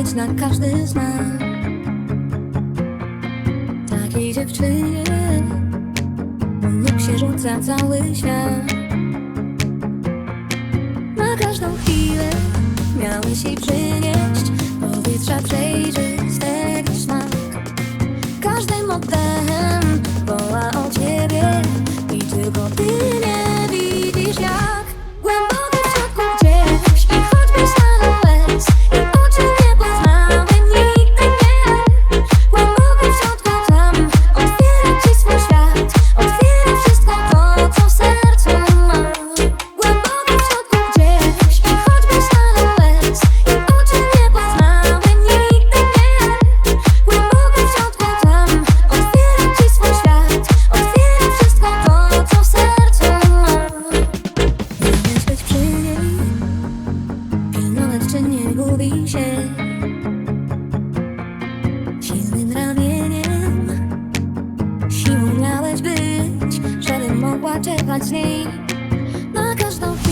na każdy znak Takiej dziewczynie Lub się rzuca cały świat. Na każdą chwilę miałeś jej przyjść Siłą miałeś być, żebym mogła czekać z niej Na każdą chwilę.